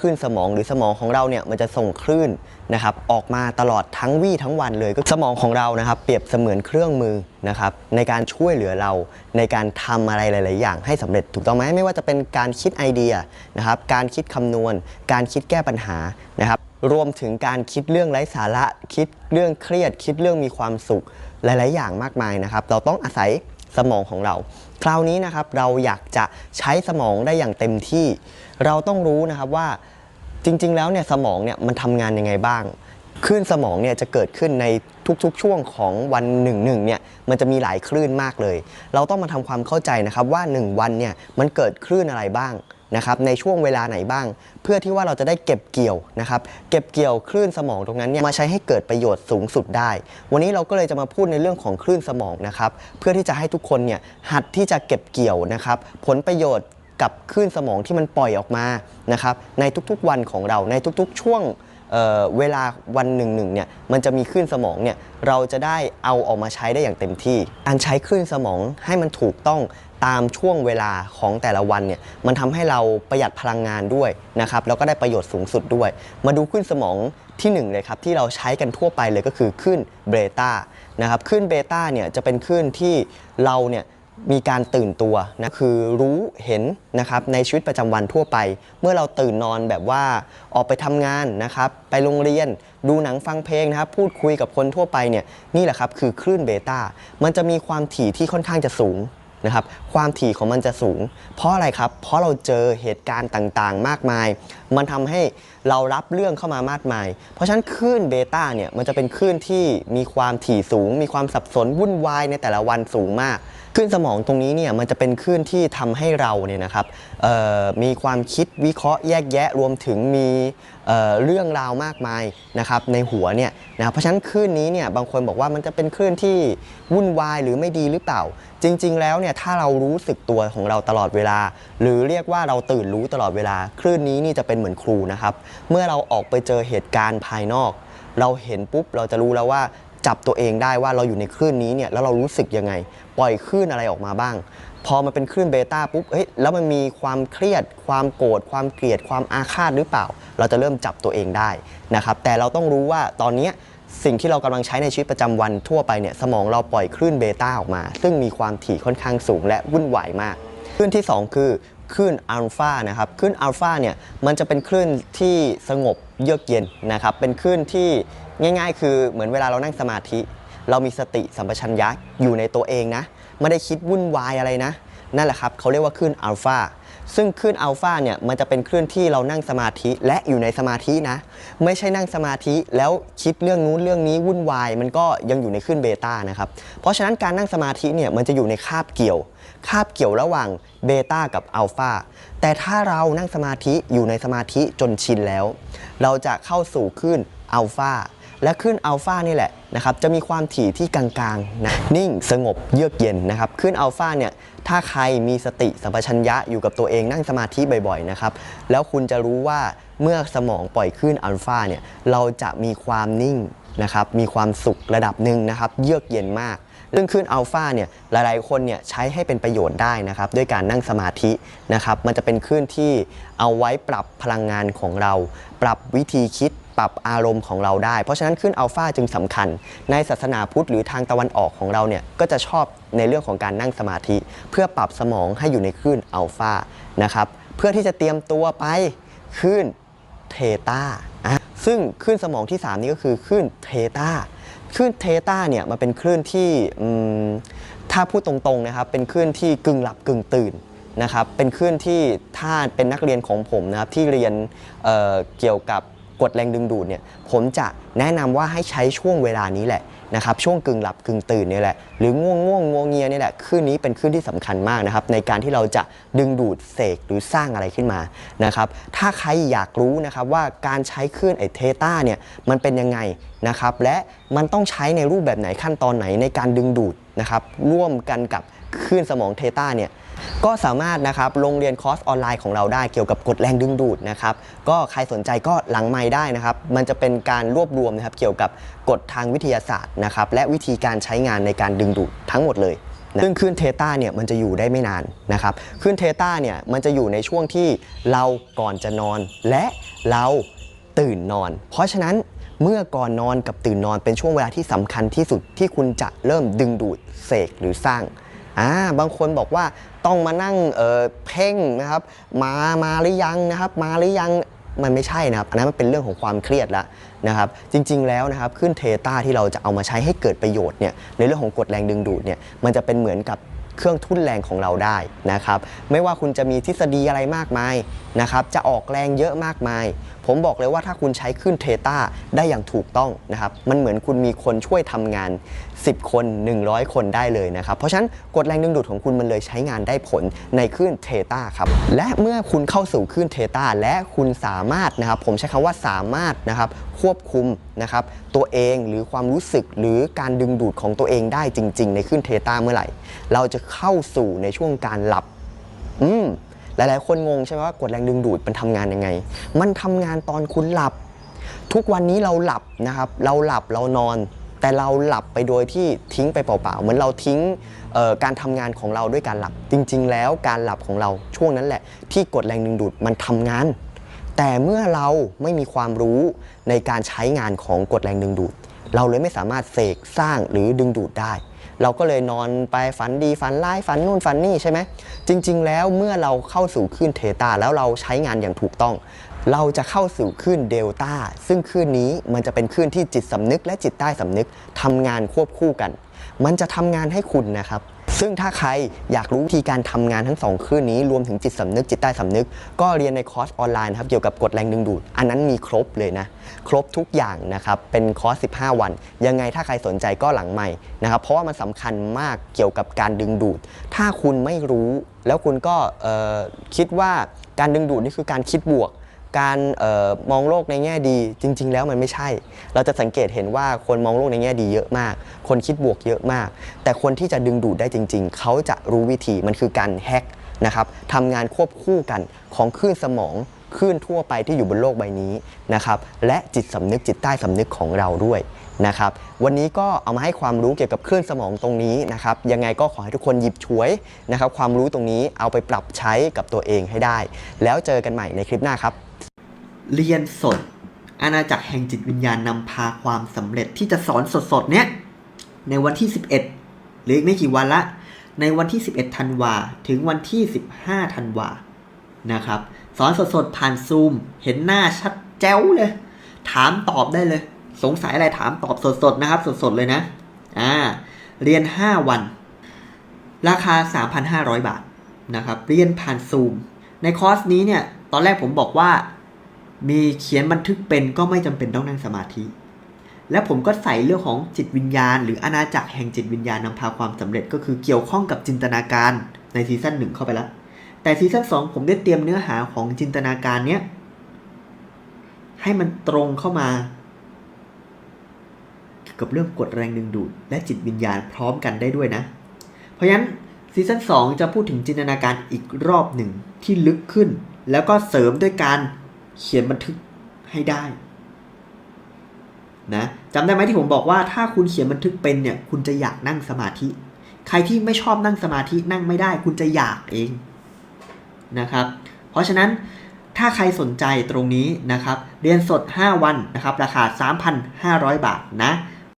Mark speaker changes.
Speaker 1: คลื่นสมองหรือสมองของเราเนี่ยมันจะส่งคลื่นนะครับออกมาตลอดทั้งวี่ทั้งวันเลยก็สมองของเรานะครับ เปรียบเสมือนเครื่องมือนะครับในการช่วยเหลือเราในการทำอะไรหลาย ๆ อย่างให้สำเร็จถูกต้องไหมไม่ว่าจะเป็นการคิดไอเดียนะครับการคิดคำนวณ การคิดแก้ปัญหานะครับรวมถึงการคิดเรื่องไร้สาระ คิดเรื่องเครียด คิดเรื่องมีความสุขหลาย ๆ อย่างมากมายนะครับ เราต้องอาศัยสมองของเรา คราวนี้นะครับเราอยากจะใช้สมองได้อย่างเต็มที่ เราต้องรู้นะครับว่าจริง ๆ แล้วเนี่ยสมองเนี่ยมันทำงานยังไงบ้างคลื่นสมองเนี่ยจะเกิดขึ้นในทุกๆ ช่วงของวันหนึ่งหนึ่งเนี่ยมันจะมีหลายคลื่นมากเลย เราต้องมาทำความเข้าใจนะครับว่า 1 วันเนี่ยมันเกิดคลื่นอะไรบ้าง นะครับในช่วงเวลาไหนบ้าง เพื่อที่ว่าเราจะได้เก็บเกี่ยวนะครับเก็บเกี่ยวคลื่นสมองตรงนั้นเนี่ยมาใช้ให้เกิดประโยชน์สูงสุดได้ วันนี้เราก็เลยจะมาพูดในเรื่องของคลื่นสมองนะครับเพื่อที่จะให้ทุกคนเนี่ยหัดที่จะเก็บเกี่ยวนะครับผลประโยชน์กับคลื่นสมองที่มันปล่อยออกมานะครับในทุกๆวันของเราในทุกๆ ช่วงเเวลาวันหนึ่งหนึ่งเนี่ยมันจะมีคลื่นสมองเนี่ยเราจะได้เอาออกมาใช้ได้อย่างเต็มที่การใช้คลื่นสมองให้มันถูกต้องตามช่วงเวลาของแต่ละวันเนี่ยมันทำให้เราประหยัดพลังงานด้วยนะครับแล้วก็ได้ประโยชน์สูงสุดด้วย มาดูคลื่นสมองที่หนึ่งเลยครับที่เราใช้กันทั่วไปเลยก็คือคลื่นเบต้านะครับคลื่นเบต้าเนี่ยจะเป็นคลื่นที่เราเนี่ยมีการตื่นตัวนะคือรู้เห็นนะครับในชีวิตประจำวันทั่วไป เมื่อเราตื่นนอนแบบว่าออกไปทำงานนะครับไปโรงเรียน ดูหนังฟังเพลงนะครับพูดคุยกับคนทั่วไปเนี่ยนี่แหละครับคือคลื่นเบต้ามันจะมีความถี่ที่ค่อนข้างจะสูง นะครับความถี่ของมันจะสูง เพราะอะไรครับ เพราะเราเจอเหตุการณ์ต่างๆ มากมาย มันทำให้เรารับเรื่องเข้ามามากมาย เพราะฉะนั้นคลื่นเบต้าเนี่ยมันจะเป็นคลื่นที่มีความถี่สูง มีความสับสนวุ่นวายในแต่ละวันสูงมาก คลื่นสมองตรงนี้เนี่ยมันจะเป็นคลื่นที่ทำให้เราเนี่ยนะครับมีความคิดวิเคราะห์แยกแยะรวมถึงมีเเรื่องราวมากมายนะครับในหัวเนี่ยนะเพราะฉะนั้นคลื่นนี้เนี่ยบางคนบอกว่ามันจะเป็นคลื่นที่วุ่นวายหรือไม่ดีหรือเปล่า จริง ๆ แล้วเนี่ยถ้าเรารู้สึกตัวของเราตลอดเวลา หรือเรียกว่าเราตื่นรู้ตลอดเวลา คลื่นนี้นี่จะเป็นเหมือนครูนะครับเมื่อเราออกไปเจอเหตุการณ์ภายนอก เราเห็นปุ๊บเราจะรู้แล้วว่าจับตัวเองได้ว่าเราอยู่ในคลื่นนี้เนี่ยแล้วเรารู้สึกยังไง ปล่อยคลื่นอะไรออกมาบ้าง พอมันเป็นคลื่นเบต้าปุ๊บเฮ้ยแล้วมันมีความเครียด ความโกรธความเกลียดความอาฆาตหรือเปล่า เราจะเริ่มจับตัวเองได้นะครับแต่เราต้องรู้ว่าตอนนี้สิ่งที่เรากำลังใช้ในชีวิตประจำวันทั่วไปเนี่ยสมองเราปล่อยคลื่นเบต้าออกมา ซึ่งมีความถี่ค่อนข้างสูงและวุ่นวายมากคลื่นที่ 2 คือคลื่นอัลฟานะครับคลื่นอัลฟาเนี่ยมันจะเป็นคลื่นที่สงบเยือกเย็นนะครับเป็นคลื่นที่ง่าย ๆ คือเหมือนเวลาเรานั่งสมาธิ เรามีสติสัมปชัญญะอยู่ในตัวเองนะ ไม่ได้คิดวุ่นวายอะไรนะ นั่นแหละครับเขาเรียกว่าคลื่นอัลฟาซึ่งคลื่นอัลฟาเนี่ยมันจะเป็นคลื่นที่เรานั่งสมาธิและอยู่ในสมาธินะ ไม่ใช่นั่งสมาธิแล้วคิดเรื่องนู้นเรื่องนี้วุ่นวาย มันก็ยังอยู่ในคลื่นเบต้านะครับ เพราะฉะนั้นการนั่งสมาธิเนี่ยมันจะอยู่ในคาบเกี่ยว คาบเกี่ยวระหว่างเบต้ากับอัลฟาแต่ถ้าเรานั่งสมาธิอยู่ในสมาธิจนชินแล้ว เราจะเข้าสู่คลื่นอัลฟา และคลื่นอัลฟานี่แหละนะครับจะมีความถี่ที่กลางๆนะนิ่งสงบเยือกเย็นนะครับคลื่นอัลฟาเนี่ยถ้าใครมีสติสัมปชัญญะอยู่กับตัวเองนั่งสมาธิบ่อยๆนะครับแล้วคุณจะรู้ว่าเมื่อสมองปล่อยคลื่นอัลฟาเนี่ยเราจะมีความนิ่งนะครับมีความสุขระดับหนึ่งนะครับเยือกเย็นมากซึ่งคลื่นอัลฟาเนี่ยหลายๆคนเนี่ยใช้ให้เป็นประโยชน์ได้นะครับด้วยการนั่งสมาธินะครับมันจะเป็นคลื่นที่เอาไว้ปรับพลังงานของเรา ปรับวิธีคิด ปรับอารมณ์ของเราได้ เพราะฉะนั้นคลื่นอัลฟาจึงสำคัญ ในศาสนาพุทธหรือทางตะวันออกของเราเนี่ยก็จะชอบในเรื่องของการนั่งสมาธิ เพื่อปรับสมองให้อยู่ในคลื่นอัลฟานะครับเพื่อที่จะเตรียมตัวไปคลื่นเทตาซึ่งคลื่นสมองที่ 3 นี้ก็คือคลื่นเทตาคลื่นเทตาเนี่ยมันเป็นคลื่นที่ถ้าพูดตรงๆนะครับเป็นคลื่นที่กึ่งหลับกึ่งตื่นนะครับเป็นคลื่นที่ถ้าเป็นนักเรียนของผมนะครับที่เรียนเเกี่ยวกับ กฎแรงดึงดูดเนี่ยผมจะแนะนำว่าให้ใช้ช่วงเวลานี้แหละนะครับช่วงกึ่งหลับกึ่งตื่นนี่แหละหรือง่วงง่วงงวงเงียนี่แหละคลื่นนี้เป็นคลื่นที่สำคัญมากนะครับในการที่เราจะดึงดูดเสกหรือสร้างอะไรขึ้นมานะครับถ้าใครอยากรู้นะครับว่าการใช้คลื่นไอเทต้าเนี่ยมันเป็นยังไงนะครับและมันต้องใช้ในรูปแบบไหนขั้นตอนไหนในการดึงดูดนะครับร่วมกันกับคลื่นสมองเทต้าเนี่ย ก็สามารถนะครับลงเรียนคอร์สออนไลน์ของเราได้เกี่ยวกับกฎแรงดึงดูดนะครับก็ใครสนใจก็หลังไม้ได้นะครับ มันจะเป็นการรวบรวมนะครับเกี่ยวกับกฎทางวิทยาศาสตร์นะครับและวิธีการใช้งานในการดึงดูดทั้งหมดเลยซึ่งคลื่นเทต้าเนี่ยมันจะอยู่ได้ไม่นานนะครับคลื่นเทต้าเนี่ยมันจะอยู่ในช่วงที่เราก่อนจะนอน และเราตื่นนอน เพราะฉะนั้นเมื่อก่อนนอนกับตื่นนอนเป็นช่วงเวลาที่สำคัญที่สุดที่คุณจะเริ่มดึงดูดเสกหรือสร้าง อ่าบางคนบอกว่าต้องมานั่งเอ่อเพ่งนะครับ มามาหรือยังนะครับ มาหรือยังมันไม่ใช่นะครับ อันนั้นมันเป็นเรื่องของความเครียดแล้วนะครับ จริง ๆ แล้วนะครับขึ้นเทต้าที่เราจะเอามาใช้ให้เกิดประโยชน์เนี่ยในเรื่องของกฎแรงดึงดูดเนี่ยมันจะเป็นเหมือนกับเครื่องทุ่นแรงของเราได้นะครับ ไม่ว่าคุณจะมีทฤษฎีอะไรมากมายนะครับ จะออกแรงเยอะมากมาย ผมบอกเลยว่าถ้าคุณใช้ขึ้นเทต้าได้อย่างถูกต้องนะครับ มันเหมือนคุณมีคนช่วยทำงาน 10 คน 100 คนได้เลยนะครับ เพราะฉะนั้นกฎแรงดึงดูดของคุณมันเลยใช้งานได้ผลในคลื่นเทต้าครับ และเมื่อคุณเข้าสู่คลื่นเทต้าและคุณสามารถนะครับ ผมใช้คำว่าสามารถนะครับควบคุมนะครับตัวเองหรือความรู้สึกหรือการดึงดูดของตัวเองได้จริง ๆ ในคลื่นเทต้าเมื่อไหร่ เราจะเข้าสู่ในช่วงการหลับ อืม หลายๆ คนงงใช่ไหมว่ากฎแรงดึงดูดมันทำงานยังไง มันทำงานตอนคุณหลับ ทุกวันนี้เราหลับนะครับ เราหลับเรานอน แต่เราหลับไปโดยที่ทิ้งไปเปล่าๆ เหมือนเราทิ้งการทำงานของเราด้วยการหลับ จริง ๆ แล้วการหลับของเราช่วงนั้นแหละ ที่กฎแรงดึงดูดมันทำงาน แต่เมื่อเราไม่มีความรู้ในการใช้งานของกฎแรงดึงดูด เราเลยไม่สามารถเสกสร้างหรือดึงดูดได้ เราก็เลยนอนไปฝันดีฝันร้ายฝันนู่นฝันนี่ใช่ไหมจริง ๆ แล้วเมื่อเราเข้าสู่คลื่นเทตาแล้วเราใช้งานอย่างถูกต้อง เราจะเข้าสู่คลื่นเดลต้าซึ่งคลื่นนี้มันจะเป็นคลื่นที่จิตสำนึกและจิตใต้สำนึกทำงานควบคู่กัน มันจะทำงานให้คุณนะครับ ซึ่งถ้าใครอยากรู้วิธีการทำงานทั้งสองคลื่นนี้รวมถึงจิตสำนึกจิตใต้สำนึก ก็เรียนในคอร์สออนไลน์ครับเกี่ยวกับกฎแรงดึงดูด อันนั้นมีครบเลยนะ ครบทุกอย่างนะครับเป็นคอร์ส 15 วัน ยังไงถ้าใครสนใจก็หลังใหม่นะครับเพราะว่ามันสำคัญมากเกี่ยวกับการดึงดูด ถ้าคุณไม่รู้ แล้วคุณก็คิดว่าการดึงดูดนี่คือการคิดบวก การออมองโลกในแง่ดีจริง ๆ แล้วมันไม่ใช่ เราจะสังเกตเห็นว่าคนมองโลกในแง่ดีเยอะมาก คนคิดบวกเยอะมาก แต่คนที่จะดึงดูดได้จริง ๆ เขาจะรู้วิธีมันคือการแฮกนะครับทำงานควบคู่กันของคลื่นสมองคลื่นทั่วไปที่อยู่บนโลกใบนี้นะครับและจิตสำนึกจิตใต้สำนึกของเราด้วยนะครับวันนี้ก็เอามาให้ความรู้เกี่ยวกับคลื่นสมองตรงนี้นะครับยังไงก็ขอให้ทุกคนหยิบฉวยนะครับความรู้ตรงนี้เอาไปปรับใช้กับตัวเองให้ได้ แล้วเจอกันใหม่ในคลิปหน้าครับ
Speaker 2: เรียนสด อาณาจักรแห่งจิตวิญญาณนำพาความสำเร็จที่จะสอนสดๆ เนี้ยในวันที่ 11 หรืออีกไม่กี่วันละ ในวันที่ 11 ธันวา ถึงวันที่ 15 ธันวา นะครับ สอนสดๆ ผ่านซูม เห็นหน้าชัดแจ๋วเลย ถามตอบได้เลย สงสัยอะไรถามตอบสดๆ นะครับ สดๆ เลยนะ อ่า เรียน 5 วัน ราคา 3,500 บาท นะครับ เรียนผ่านซูม ในคอร์สนี้เนี่ย ตอนแรกผมบอกว่า มีเขียนบันทึกเป็นก็ไม่จำเป็นต้องนั่งสมาธิ และผมก็ใส่เรื่องของจิตวิญญาณ หรืออาณาจักรแห่งจิตวิญญาณนำพาความสำเร็จก็คือเกี่ยวข้องกับจินตนาการในซีซั่นหนึ่งเข้าไปแล้วแต่ซีซั่นสองผมได้เตรียมเนื้อหาของจินตนาการเนี้ยให้มันตรงเข้ามาเกี่ยวกับเรื่องกฎแรงดึงดูด และจิตวิญญาณพร้อมกันได้ด้วยนะ เพราะฉะนั้นซีซั่น2จะพูดถึงจินตนาการอีกรอบหนึ่งที่ลึกขึ้น แล้วก็เสริมด้วยการ เขียนบันทึกให้ได้นะจำได้ไหมที่ผมบอกว่าถ้าคุณเขียนบันทึกเป็นเนี่ย คุณจะอยากนั่งสมาธิ ใครที่ไม่ชอบนั่งสมาธินั่งไม่ได้ คุณจะอยากเองนะครับ เพราะฉะนั้นถ้าใครสนใจตรงนี้นะครับ เรียนสด 5 วันนะครับ ราคา 3,500 บาทนะ